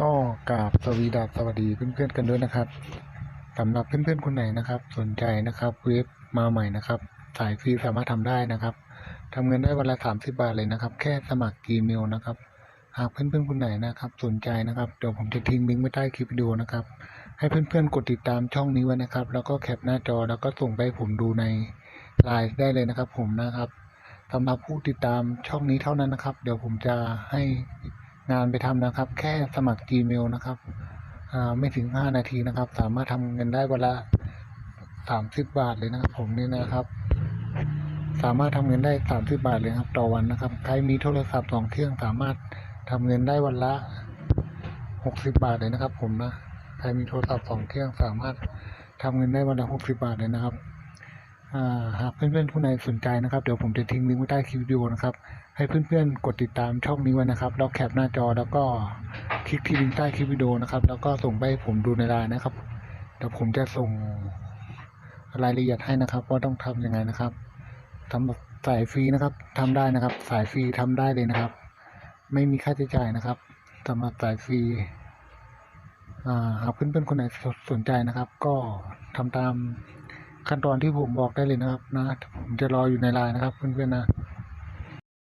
ก็กราบสวีดัสสวัสดีเพื่อนๆกันด้วยนะครับสำหรับเพื่อนๆคนไหนนะครับ สนใจนะครับเว็บมาใหม่นะครับ สายฟรีสามารถทำได้นะครับทำเงินได้วันละ30บาทเลยนะครับ แค่สมัคร Gmail นะครับ หากเพื่อนๆคนไหนนะครับ สนใจนะครับเดี๋ยวผมจะทิ้งลิงก์ไว้ใต้คลิปวิดีโอนะครับ ให้เพื่อนๆกดติดตามช่องนี้ไว้นะครับ แล้วก็แคปหน้าจอแล้วก็ส่งไปผมดูในไลน์ได้เลยนะครับ ผมนะครับสำหรับผู้ติดตามช่องนี้เท่านั้นนะครับ เดี๋ยวผมจะให้ งานไปทำนะครับ แค่สมัคร Gmail นะครับไม่ถึง 5 นาทีนะครับ สามารถทำเงินได้วันละ30 บาทเลยนะครับผมนี่นะครับ สามารถทำเงินได้ 30 บาทเลยครับ ต่อวันนะครับ ใครมีโทรศัพท์สองเครื่องสามารถทำเงินได้วันละ 60 บาทเลยนะครับ ผมนะใครมีโทรศัพท์สองเครื่องสามารถทำเงินได้วันละ 60 บาทเลยนะครับ หากเพื่อนๆผู้ใดสนใจนะครับ เดี๋ยวผมจะทิ้งลิงก์ไว้ใต้คลิปวิดีโอนะครับ ให้เพื่อนๆกดติดตามช่องนี้ไว้นะครับแล้วแคปหน้าจอแล้วก็คลิกที่ลิงก์ใต้คลิปวิดีโอนะครับ แล้วก็ส่งไปให้ผมดูในไลน์นะครับเดี๋ยวผมจะส่งรายละเอียดให้นะครับ ว่าต้องทำยังไงนะครับสำหรับสายฟรีนะครับทำได้นะครับ สายฟรีทำได้เลยนะครับ ไม่มีค่าใช้จ่ายนะครับสำหรับสายฟรีหากเพื่อนๆคนไหนสนใจนะครับ ก็ทำตาม ขั้นตอนที่ผมบอกได้เลยนะครับนะผมจะรออยู่ในไลน์นะครับเพื่อนๆนะ